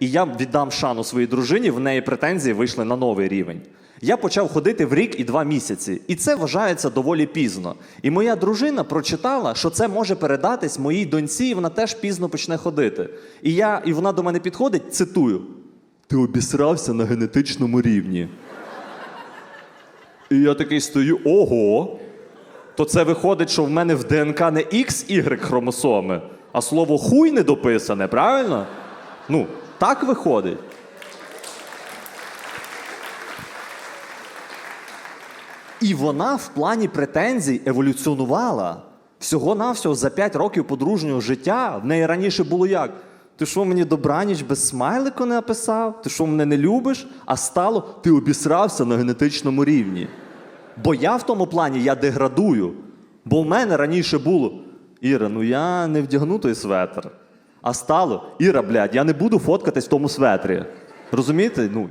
І я віддам шану своїй дружині, в неї претензії вийшли на новий рівень. Я почав ходити в рік і два місяці, і це вважається доволі пізно. І моя дружина прочитала, що це може передатись моїй доньці, і вона теж пізно почне ходити. І я, і вона до мене підходить, цитую: Ти обісрався на генетичному рівні. І я такий стою: ого. То це виходить, що в мене в ДНК не XY хромосоми, а слово хуй не дописане, правильно? Ну, так виходить. І вона в плані претензій еволюціонувала. Всього-навсього за 5 років подружнього життя в неї раніше було як? Ти що мені добраніч без смайлику не написав? Ти що мене не любиш? А стало, ти обісрався на генетичному рівні. Бо я в тому плані я деградую. Бо в мене раніше було Іра, ну я не вдягну той светр. А стало, Іра, блядь, я не буду фоткатись в тому светрі. Розумієте? Ну,